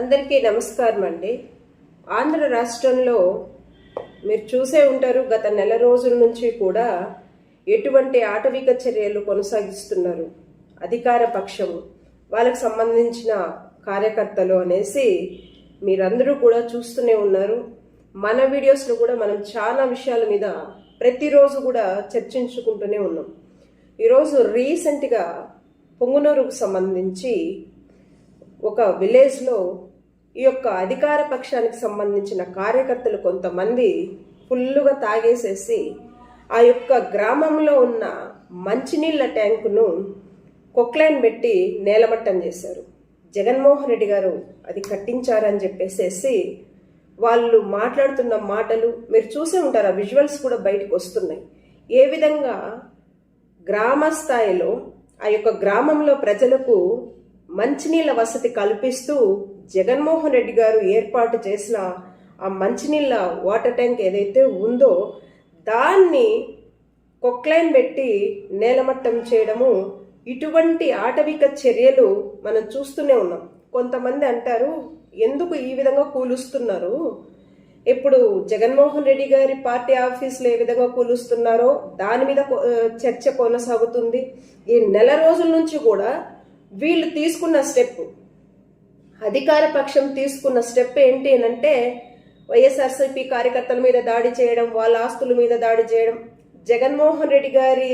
అందరికీ నమస్కారం అండి. ఆంధ్ర రాష్ట్రంలో మీరు చూసే ఉంటారు గత నెల రోజుల నుంచి కూడా ఎటువంటి ఆటవిక చర్యలు కొనసాగిస్తున్నారు? అధికార పక్షము వాళ్ళకు సంబంధించిన కార్యకర్తలు అనేసి మీరందరూ కూడా చూస్తూనే ఉన్నారు. మన వీడియోస్లో కూడా మనం చాలా విషయాల మీద ప్రతిరోజు కూడా చర్చించుకుంటూనే ఉన్నాం. ఈరోజు రీసెంట్గా పొంగునూరుకు సంబంధించి ఒక విలేజ్లో ఈ యొక్క అధికార పక్షానికి సంబంధించిన కార్యకర్తలు కొంతమంది ఫుల్లుగా తాగేసేసి ఆ యొక్క గ్రామంలో ఉన్న మంచినీళ్ళ ట్యాంకును కొక్లైన్ పెట్టి నేలమట్టం చేశారు. జగన్మోహన్ రెడ్డి గారు అది కట్టించారని చెప్పేసేసి వాళ్ళు మాట్లాడుతున్న మాటలు మీరు చూసే ఉంటారు ఆ విజువల్స్ కూడా బయటకు వస్తున్నాయి. ఏ విధంగా గ్రామ స్థాయిలో ఆ యొక్క గ్రామంలో ప్రజలకు మంచినీళ్ళ వసతి కల్పిస్తూ జగన్మోహన్ రెడ్డి గారు ఏర్పాటు చేసిన ఆ మంచినీళ్ళ వాటర్ ట్యాంక్ ఏదైతే ఉందో దాన్ని కొక్లైన్ పెట్టి నేలమట్టం చేయడము ఇటువంటి ఆటవిక చర్యలు మనం చూస్తూనే ఉన్నాం. కొంతమంది అంటారు ఎందుకు ఈ విధంగా కూలుస్తున్నారు? ఇప్పుడు జగన్మోహన్ రెడ్డి గారి పార్టీ ఆఫీసులు ఏ విధంగా కూలుస్తున్నారో దాని మీద చర్చ కొనసాగుతుంది. ఈ నెల రోజుల నుంచి కూడా వీళ్ళు తీసుకున్న స్టెప్. అధికార పక్షం తీసుకున్న స్టెప్ ఏంటి అని అంటే వైఎస్ఆర్సీపీ కార్యకర్తల మీద దాడి చేయడం వాళ్ళ ఆస్తుల మీద దాడి చేయడం జగన్మోహన్ రెడ్డి గారి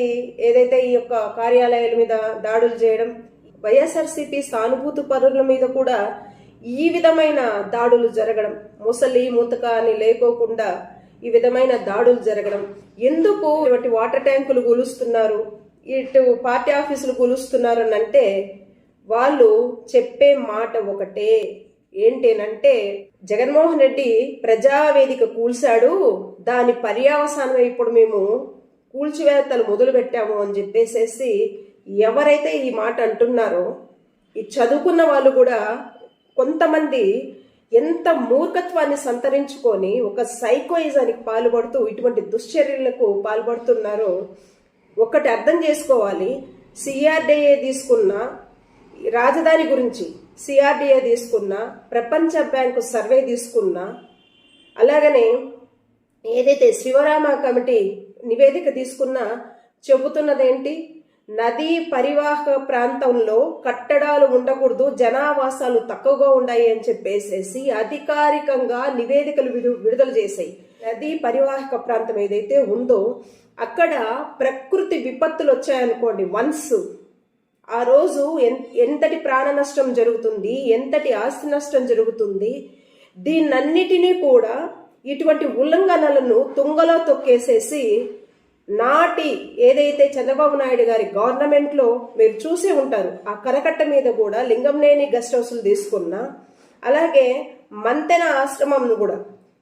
ఏదైతే ఈ యొక్క కార్యాలయాల మీద దాడులు చేయడం వైఎస్ఆర్సీపీ సానుభూతి పరుల మీద కూడా ఈ విధమైన దాడులు జరగడం ముసలి ముతక అని లేకోకుండా ఈ విధమైన దాడులు జరగడం. ఎందుకు ఇటువంటి వాటర్ ట్యాంకులు గులుస్తున్నారు ఇటు పార్టీ ఆఫీసులు గులుస్తున్నారు అని అంటే వాళ్ళు చెప్పే మాట ఒకటే. ఏంటేనంటే జగన్మోహన్ రెడ్డి ప్రజావేదిక కూల్చాడు దాని పర్యావసానం ఇప్పుడు మేము కూల్చివేతలు మొదలు పెట్టాము అని చెప్పేసేసి ఎవరైతే ఈ మాట అంటున్నారో ఈ చదువుకున్న వాళ్ళు కూడా కొంతమంది ఎంత మూర్ఖత్వాన్ని సంతరించుకొని ఒక సైకోయిజానికి పాల్పడుతూ ఇటువంటి దుశ్చర్యలకు పాల్పడుతున్నారో ఒకటి అర్థం చేసుకోవాలి. సిఆర్డిఏ తీసుకున్న రాజధాని గురించి సిఆర్డిఏ తీసుకున్న ప్రపంచ బ్యాంకు సర్వే తీసుకున్న అలాగనే ఏదైతే శివరామ కమిటీ నివేదిక తీసుకున్న చెబుతున్నదేంటి? నదీ పరివాహక ప్రాంతంలో కట్టడాలు ఉండకూడదు జనావాసాలు తక్కువగా ఉన్నాయి అని చెప్పేసేసి అధికారికంగా నివేదికలు విడు- విడుదల చేశాయి. నదీ పరివాహక ప్రాంతం ఏదైతే ఉందో అక్కడ ప్రకృతి విపత్తులు వచ్చాయనుకోండి వన్స్ ఆ రోజు ఎంతటి ప్రాణ నష్టం జరుగుతుంది ఎంతటి ఆస్తి నష్టం జరుగుతుంది దీన్నన్నిటినీ కూడా ఇటువంటి ఉల్లంఘనలను తుంగలో తొక్కేసేసి నాటి ఏదైతే చంద్రబాబు నాయుడు గారి గవర్నమెంట్లో మీరు చూసే ఉంటారు ఆ కరకట్ట మీద కూడా లింగంనేని గెస్ట్ హౌస్లు తీసుకున్నా అలాగే మంతెన ఆశ్రమంను కూడా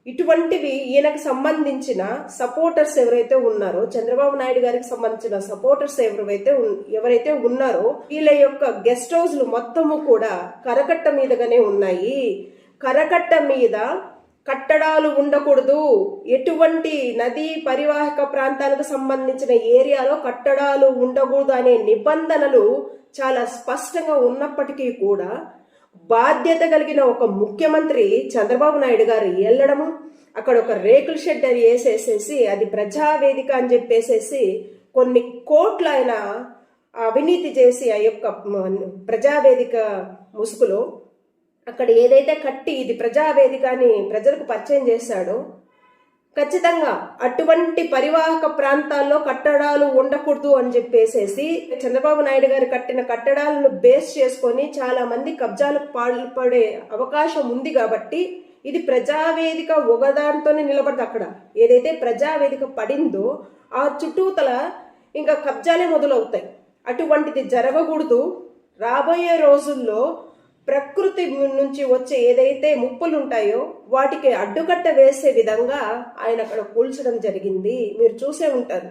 ఇటువంటివి ఈయనకు సంబంధించిన సపోర్టర్స్ ఎవరైతే ఉన్నారో చంద్రబాబు నాయుడు గారికి సంబంధించిన సపోర్టర్స్ ఎవరైతే ఎవరైతే ఉన్నారో వీళ్ళ యొక్క గెస్ట్ హౌస్లు మొత్తము కూడా కరకట్ట మీదగానే ఉన్నాయి. కరకట్ట మీద కట్టడాలు ఉండకూడదు. ఎటువంటి నదీ పరివాహక ప్రాంతాలకు సంబంధించిన ఏరియాలో కట్టడాలు ఉండకూడదు అనే నిబంధనలు చాలా స్పష్టంగా ఉన్నప్పటికీ కూడా బాధ్యత కలిగిన ఒక ముఖ్యమంత్రి చంద్రబాబు నాయుడు గారు వెళ్ళడము అక్కడ ఒక రేకుల షెడ్ అని వేసేసేసి అది ప్రజావేదిక అని చెప్పేసేసి కొన్ని కోట్ల ఆయన అవినీతి చేసి ఆ యొక్క ప్రజావేదిక ముసుగులో అక్కడ ఏదైతే కట్టి ఇది ప్రజావేదిక అని ప్రజలకు పరిచయం చేశాడో ఖచ్చితంగా అటువంటి పరివాహక ప్రాంతాల్లో కట్టడాలు ఉండకూడదు అని చెప్పేసేసి చంద్రబాబు నాయుడు గారు కట్టిన కట్టడాలను బేస్ చేసుకొని చాలా మంది కబ్జాలకు పాల్పడే అవకాశం ఉంది కాబట్టి ఇది ప్రజావేదిక ఒకదానితోనే నిలబడదు అక్కడ. ఏదైతే ప్రజావేదిక పడిందో ఆ చుట్టూతల ఇంకా కబ్జాలే మొదలవుతాయి. అటువంటిది జరగకూడదు. రాబోయే రోజుల్లో ప్రకృతి నుంచి వచ్చే ఏదైతే ముప్పులు ఉంటాయో వాటికి అడ్డుకట్ట వేసే విధంగా ఆయన అక్కడ కూల్చడం జరిగింది. మీరు చూసే ఉంటారు.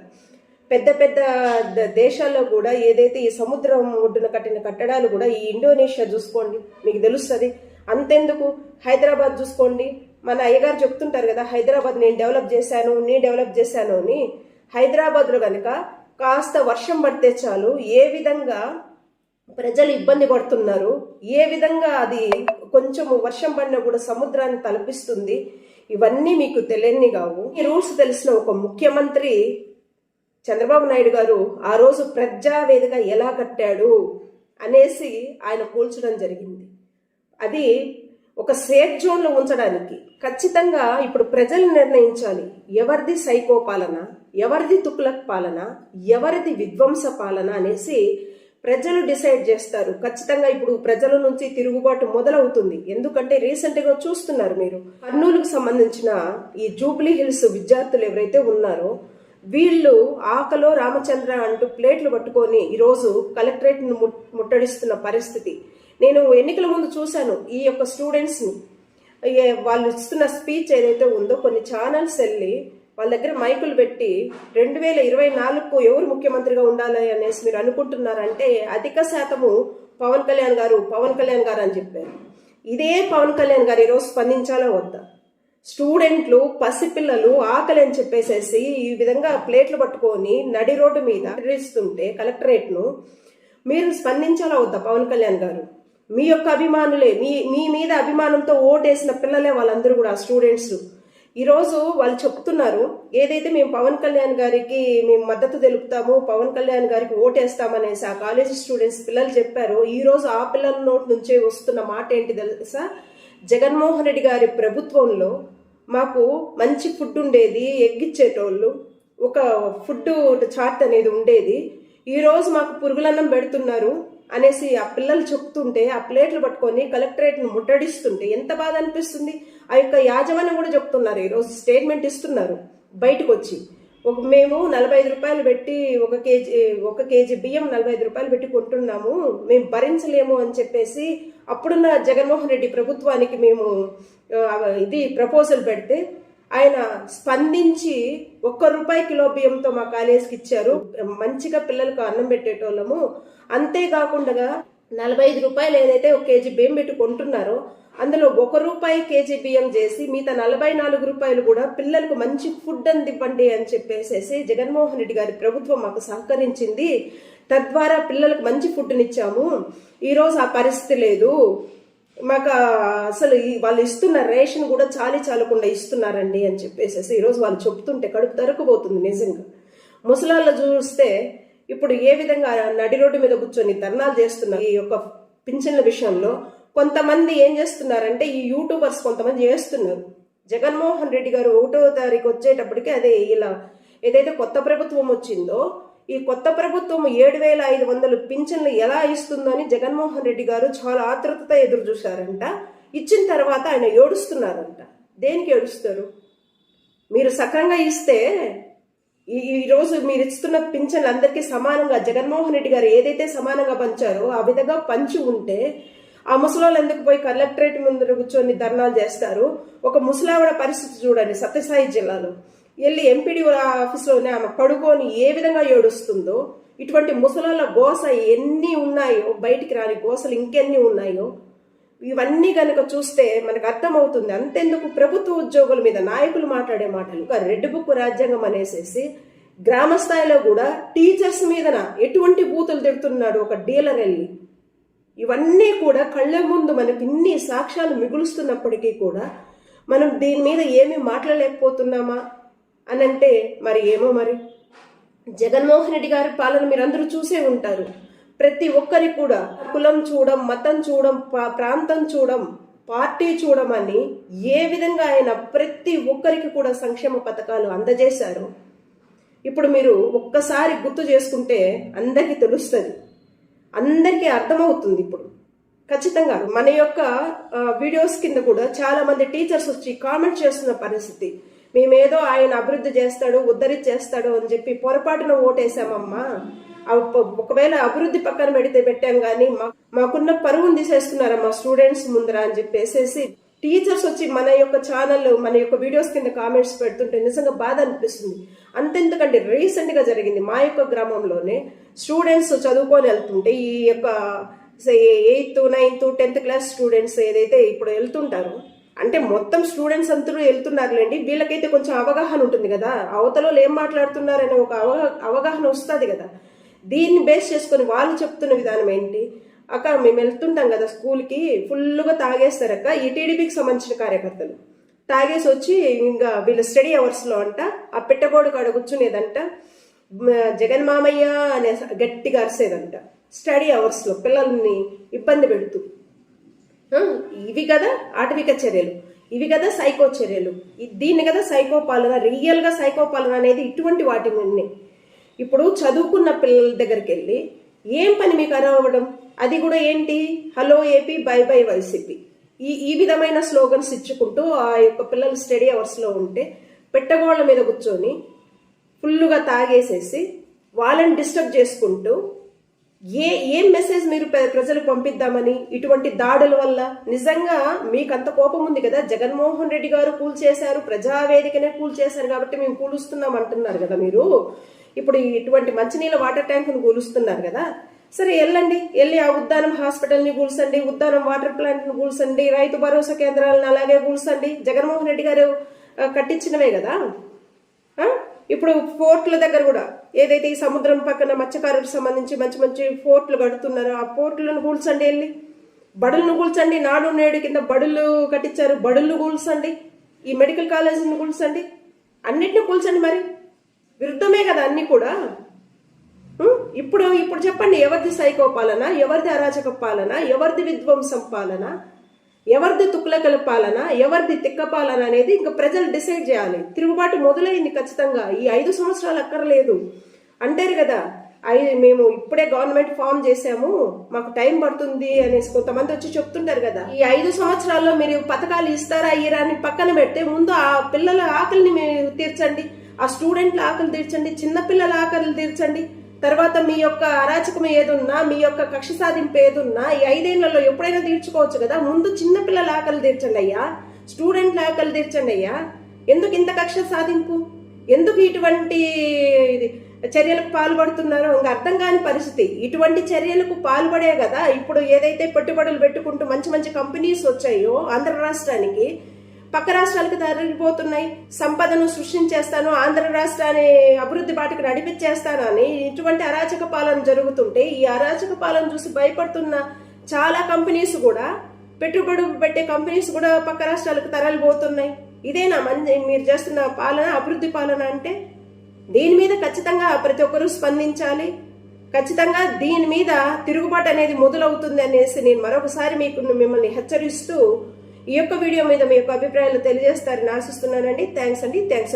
పెద్ద పెద్ద ద- దేశాల్లో కూడా ఏదైతే ఈ సముద్రం ఒడ్డున కట్టిన కట్టడాలు కూడా ఈ ఇండోనేషియా చూసుకోండి మీకు తెలుస్తుంది. అంతెందుకు? హైదరాబాద్ చూసుకోండి. మన అయ్యగారు చెప్తుంటారు కదా హైదరాబాద్ నేను డెవలప్ చేశాను నేను డెవలప్ చేశాను అని. హైదరాబాద్లో కనుక కాస్త వర్షం పడితే చాలు ఏ విధంగా ప్రజలు ఇబ్బంది పడుతున్నారు ఏ విధంగా అది కొంచెం వర్షం పడినా కూడా సముద్రాన్ని తలపిస్తుంది ఇవన్నీ మీకు తెలియని కావు. ఈ రూల్స్ తెలిసిన ఒక ముఖ్యమంత్రి చంద్రబాబు నాయుడు గారు ఆ రోజు ప్రజావేదిక ఎలా కట్టాడు అనేసి ఆయన కూల్చడం జరిగింది. అది ఒక సేఫ్ జోన్లో ఉంచడానికి. ఖచ్చితంగా ఇప్పుడు ప్రజలు నిర్ణయించాలి. ఎవరిది సైకో పాలన? ఎవరిది తుక్లక్ పాలన? ఎవరిది విధ్వంస పాలన అనేసి ప్రజలు డిసైడ్ చేస్తారు. ఖచ్చితంగా ఇప్పుడు ప్రజల నుంచి తిరుగుబాటు మొదలవుతుంది. ఎందుకంటే రీసెంట్గా చూస్తున్నారు మీరు. కర్నూలుకు సంబంధించిన ఈ జూబ్లీ హిల్స్ విద్యార్థులు ఎవరైతే ఉన్నారో వీళ్ళు ఆకలో రామచంద్ర అంటూ ప్లేట్లు పట్టుకొని ఈరోజు కలెక్టరేట్ను ముట్టడిస్తున్న పరిస్థితి. నేను ఎన్నికల ముందు చూశాను. ఈ యొక్క స్టూడెంట్స్ని వాళ్ళు ఇస్తున్న స్పీచ్ ఏదైతే ఉందో కొన్ని ఛానల్స్ వెళ్ళి వాళ్ళ దగ్గర మైకులు పెట్టి రెండు వేల ఇరవై నాలుగుకు ఎవరు ముఖ్యమంత్రిగా ఉండాలి అనేసి మీరు అనుకుంటున్నారంటే అధిక శాతము పవన్ కళ్యాణ్ గారు పవన్ కళ్యాణ్ గారు అని చెప్పారు. ఇదే పవన్ కళ్యాణ్ గారు ఈరోజు స్పందించాలా వద్దా. స్టూడెంట్లు పసిపిల్లలు ఆకలి అని చెప్పేసేసి ఈ విధంగా ప్లేట్లు పట్టుకొని నడి రోడ్డు మీద నిర్వహిస్తుంటే కలెక్టరేట్ను మీరు స్పందించాలా వద్దా పవన్ కళ్యాణ్ గారు? మీ యొక్క అభిమానులే మీ మీ మీద అభిమానంతో ఓటేసిన పిల్లలే వాళ్ళందరూ కూడా స్టూడెంట్స్. ఈరోజు వాళ్ళు చెప్తున్నారు ఏదైతే మేము పవన్ కళ్యాణ్ గారికి మేము మద్దతు తెలుపుతాము పవన్ కళ్యాణ్ గారికి ఓటేస్తామనేసి ఆ కాలేజీ స్టూడెంట్స్ పిల్లలు చెప్పారు. ఈరోజు ఆ పిల్లల నోటి నుంచే వస్తున్న మాట ఏంటి తెలుసా? జగన్మోహన్ రెడ్డి గారి ప్రభుత్వంలో మాకు మంచి ఫుడ్ ఉండేది ఎగ్గిచ్చేటోళ్ళు ఒక ఫుడ్ చార్ట్ అనేది ఉండేది. ఈరోజు మాకు పురుగులన్నం పెడుతున్నారు అనేసి ఆ పిల్లలు చెప్తుంటే ఆ ప్లేట్లు పట్టుకొని కలెక్టరేట్ను ముట్టడిస్తుంటే ఎంత బాధ అనిపిస్తుంది? ఆ యొక్క యాజమాన్యం కూడా చెప్తున్నారు. ఈరోజు స్టేట్మెంట్ ఇస్తున్నారు బయటకు వచ్చి ఒక మేము నలభై ఐదు రూపాయలు పెట్టి ఒక కేజీ ఒక కేజీ బియ్యం నలభై ఐదు రూపాయలు పెట్టి కొంటున్నాము. మేము భరించలేము అని చెప్పేసి అప్పుడున్న జగన్మోహన్ రెడ్డి ప్రభుత్వానికి మేము ఇది ప్రపోజల్ పెడితే ఆయన స్పందించి ఒక్క రూపాయి కిలో బియ్యంతో మా కాలేజీకి ఇచ్చారు. మంచిగా పిల్లలకు అన్నం పెట్టేటోళ్ళము. అంతేకాకుండా నలభై ఐదు రూపాయలు ఏదైతే ఒక కేజీ బియ్యం పెట్టి కొంటున్నారో అందులో ఒక రూపాయి కేజీ బియ్యం చేసి మిగతా నలభై నాలుగు రూపాయలు కూడా పిల్లలకు మంచి ఫుడ్ అందివ్వండి అని చెప్పేసేసి జగన్మోహన్ రెడ్డి గారి ప్రభుత్వం మాకు సహకరించింది. తద్వారా పిల్లలకు మంచి ఫుడ్నిచ్చాము ఈరోజు ఆ పరిస్థితి లేదు. మాకు అసలు ఈ వాళ్ళు ఇస్తున్న రేషన్ కూడా చాలి చాలకుండా ఇస్తున్నారండి అని చెప్పేసేసి ఈరోజు వాళ్ళు చెప్తుంటే కడుపు తరుకుపోతుంది నిజంగా. ముసలాళ్ళు చూస్తే ఇప్పుడు ఏ విధంగా నడి రోడ్డు మీద కూర్చొని ధర్నాలు చేస్తున్నారు ఈ యొక్క పింఛన్ల విషయంలో కొంతమంది ఏం చేస్తున్నారంటే ఈ యూట్యూబర్స్ కొంతమంది చేస్తున్నారు. జగన్మోహన్ రెడ్డి గారు ఒకటో తారీఖు వచ్చేటప్పటికి అదే ఇలా ఏదైతే కొత్త ప్రభుత్వం వచ్చిందో ఈ కొత్త ప్రభుత్వం ఏడు వేల ఐదు వందలు పింఛన్లు ఎలా ఇస్తుందో అని జగన్మోహన్ రెడ్డి గారు చాలా ఆతృతతో ఎదురు చూశారంట. ఇచ్చిన తర్వాత ఆయన ఏడుస్తున్నారంట. దేనికి ఏడుస్తారు? మీరు సక్రంగా ఇస్తే ఈ మీరు ఇస్తున్న పింఛన్లు అందరికీ సమానంగా జగన్మోహన్ రెడ్డి గారు ఏదైతే సమానంగా పంచారో ఆ విధంగా పంచి ఉంటే ఆ ముసలోళ్ళు ఎందుకు పోయి కలెక్టరేట్ ముందు కూర్చొని ధర్నాలు చేస్తారు? ఒక ముసలావిడ పరిస్థితి చూడండి సత్యసాయి జిల్లాలో. వెళ్ళి ఎంపీడీ ఆఫీస్లోనే ఆమె పడుకొని ఏ విధంగా ఏడుస్తుందో ఇటువంటి ముసలాళ్ళ గోస ఎన్ని ఉన్నాయో బయటికి రాని గోసలు ఇంకెన్ని ఉన్నాయో ఇవన్నీ కనుక చూస్తే మనకు అర్థమవుతుంది. అంతెందుకు ప్రభుత్వ ఉద్యోగుల మీద నాయకులు మాట్లాడే మాటలు ఒక రెడ్ బుక్ రాజ్యాంగం అనేసేసి గ్రామ స్థాయిలో కూడా టీచర్స్ మీదన ఎటువంటి బూతులు తిడుతున్నాడు ఒక డీలర్ వెళ్ళి. ఇవన్నీ కూడా కళ్ళ ముందు మనకి ఇన్ని సాక్ష్యాలు మిగులుస్తున్నప్పటికీ కూడా మనం దీని మీద ఏమీ మాట్లాడలేకపోతున్నామా అని అంటే మరి ఏమో మరి? జగన్మోహన్ రెడ్డి గారి పాలన మీరందరూ చూసే ఉంటారు. ప్రతి ఒక్కరి కూడా కులం చూడం మతం చూడం పా- ప్రాంతం చూడం పార్టీ చూడమని ఏ విధంగా ఆయన ప్రతి ఒక్కరికి కూడా సంక్షేమ పథకాలు అందజేశారు. ఇప్పుడు మీరు ఒక్కసారి గుర్తు చేసుకుంటే అందరికీ తెలుస్తుంది. అందరికీ అర్థమవుతుంది ఇప్పుడు. ఖచ్చితంగా మన యొక్క వీడియోస్ కింద కూడా చాలా మంది టీచర్స్ వచ్చి కామెంట్ చేస్తున్న పరిస్థితి. మేమేదో ఆయన అభివృద్ధి చేస్తాడు ఉద్ధరించేస్తాడు అని చెప్పి పొరపాటున ఓటేసామమ్మా. ఒకవేళ అభివృద్ధి పక్కన పెడితే పెట్టాం కానీ మా- మాకున్న పరువును తీసేస్తున్నారమ్మా స్టూడెంట్స్ ముందర అని చెప్పేసేసి టీచర్స్ వచ్చి మన యొక్క ఛానల్ మన యొక్క వీడియోస్ కింద కామెంట్స్ పెడుతుంటే నిజంగా బాధ అనిపిస్తుంది. అంతెందుకంటే రీసెంట్గా జరిగింది. మా యొక్క గ్రామంలోనే స్టూడెంట్స్ చదువుకొని వెళ్తుంటే ఈ యొక్క eighth ninth tenth class students ఏదైతే ఇప్పుడు వెళ్తుంటారు అంటే మొత్తం స్టూడెంట్స్ అందరూ వెళ్తున్నారులేండి వీళ్ళకైతే కొంచెం అవగాహన ఉంటుంది కదా. అవతలలో ఏం మాట్లాడుతున్నారనే ఒక అవగా అవగాహన వస్తుంది కదా. దీన్ని బేస్ చేసుకొని వాళ్ళు చెప్తున్న విధానం ఏంటి? అక్క మేము వెళ్తుంటాం కదా స్కూల్కి ఫుల్గా తాగేస్తారు అక్క. ఈ టీడీపీకి సంబంధించిన కార్యకర్తలు. తాగేసి వచ్చి ఇంకా వీళ్ళ స్టడీ అవర్స్లో అంట ఆ పెట్టగోడు కాడ కూర్చునేదంట జగన్ మామయ్య అనే గట్టిగా అరిసేదంట. స్టడీ అవర్స్లో పిల్లల్ని ఇబ్బంది పెడుతూ. ఇవి కదా ఆటవిక చర్యలు. ఇవి కదా సైకో చర్యలు. దీన్ని కదా సైకో పాలన సైకోపాలన సైకో పాలన అనేది ఇటువంటి వాటి ఇప్పుడు చదువుకున్న పిల్లల దగ్గరికి వెళ్ళి ఏం పని మీకు అరవడం? అది కూడా ఏంటి? Hello AP bye bye YCP. ఈ ఈ విధమైన స్లోగన్స్ ఇచ్చుకుంటూ ఆ యొక్క పిల్లలు స్టడీ అవర్స్లో ఉంటే పెట్టగోళ్ళ మీద కూర్చొని ఫుల్లుగా తాగేసేసి వాళ్ళని డిస్టర్బ్ చేసుకుంటూ ఏ ఏం మెసేజ్ మీరు ప్ర- ప్రజలకు పంపిద్దామని ఇటువంటి దాడుల వల్ల? నిజంగా మీకు అంత కోపం ఉంది కదా? జగన్మోహన్ రెడ్డి గారు కూల్ చేశారు ప్రజావేదికనే కూల్ చేశారు కాబట్టి మేము కూలుస్తున్నాం అంటున్నారు కదా మీరు. ఇప్పుడు ఇటువంటి మంచినీళ్ళ వాటర్ ట్యాంకును కూలుస్తున్నారు కదా? సరే వెళ్ళండి. వెళ్ళి ఆ ఉద్దానం హాస్పిటల్ని కూల్చండి ఉద్దానం వాటర్ ప్లాంట్ని కూల్చండి రైతు భరోసా కేంద్రాలను అలాగే కూల్చండి. జగన్మోహన్ రెడ్డి గారు కట్టించినవే కదా? ఇప్పుడు పోర్ట్ల దగ్గర కూడా ఏదైతే ఈ సముద్రం పక్కన మత్స్యకారులకు సంబంధించి మంచి మంచి పోర్ట్లు కడుతున్నారో ఆ పోర్ట్లను కూల్చండి వెళ్ళి. బడులను కూల్చండి. నాడు నేడు కింద బడులు కట్టించారు. బడులను కూల్చండి. ఈ మెడికల్ కాలేజీని కూల్చండి. అన్నిటిని కూల్చండి మరి. విరుద్ధమే కదా అన్నీ కూడా. ఇప్పుడు ఇప్పుడు చెప్పండి ఎవరిది సైకో పాలన ఎవరిది అరాచక పాలన ఎవరిది విధ్వంసం పాలన ఎవరిది తుక్లకల పాలన ఎవరిది తిక్క పాలన అనేది ఇంకా ప్రజలు డిసైడ్ చేయాలి. తిరుగుబాటు మొదలైంది ఖచ్చితంగా. ఈ ఐదు సంవత్సరాలు అక్కర్లేదు. అంటారు కదా ఐ మేము ఇప్పుడే గవర్నమెంట్ ఫామ్ చేసాము మాకు టైం పడుతుంది అనేసి కొంతమంది వచ్చి చెప్తుంటారు కదా. ఈ ఐదు సంవత్సరాల్లో మీరు పథకాలు ఇస్తారా ఇయ్యరా అని పక్కన పెడితే ముందు ఆ పిల్లల ఆకలిని మీరు తీర్చండి ఆ స్టూడెంట్ల ఆకలి తీర్చండి చిన్న పిల్లల ఆకలి తీర్చండి. తర్వాత మీ యొక్క అరాచకం ఏదున్నా మీ యొక్క కక్ష సాధింపు ఏదున్నా ఈ ఐదేళ్ళలో ఎప్పుడైనా తీర్చుకోవచ్చు కదా? ముందు చిన్నపిల్లల ఆకలి తీర్చండి అయ్యా. స్టూడెంట్ల ఆకలి తీర్చండి అయ్యా. ఎందుకు ఇంత కక్ష సాధింపు? ఎందుకు ఇటువంటి చర్యలకు పాల్పడుతున్నారో ఇంకా అర్థం కాని పరిస్థితి. ఇటువంటి చర్యలకు పాల్పడే కదా? ఇప్పుడు ఏదైతే పెట్టుబడులు పెట్టుకుంటూ మంచి మంచి కంపెనీస్ వచ్చాయో ఆంధ్ర రాష్ట్రానికి పక్క రాష్ట్రాలకు తరలిపోతున్నాయి. సంపదను సృష్టించేస్తాను. ఆంధ్ర రాష్ట్రాన్ని అభివృద్ధి బాటకు నడిపించేస్తాను అని ఇటువంటి అరాచక పాలన జరుగుతుంటే ఈ అరాచక పాలన చూసి భయపడుతున్న చాలా కంపెనీస్ కూడా పెట్టుబడి పెట్టే కంపెనీస్ కూడా పక్క రాష్ట్రాలకు తరలిపోతున్నాయి. ఇదేనా మంచి మీరు చేస్తున్న పాలన అభివృద్ధి పాలన అంటే దీని మీద ఖచ్చితంగా ప్రతి ఒక్కరూ స్పందించాలి. ఖచ్చితంగా దీని మీద తిరుగుబాటు అనేది మొదలవుతుంది అనేసి నేను మరొకసారి మీకు మిమ్మల్ని హెచ్చరిస్తూ ఈ యొక్క వీడియో మీద మీ యొక్క అభిప్రాయాలు తెలియజేస్తారని ఆశిస్తున్నానండి. థ్యాంక్స్ అండి. థ్యాంక్స్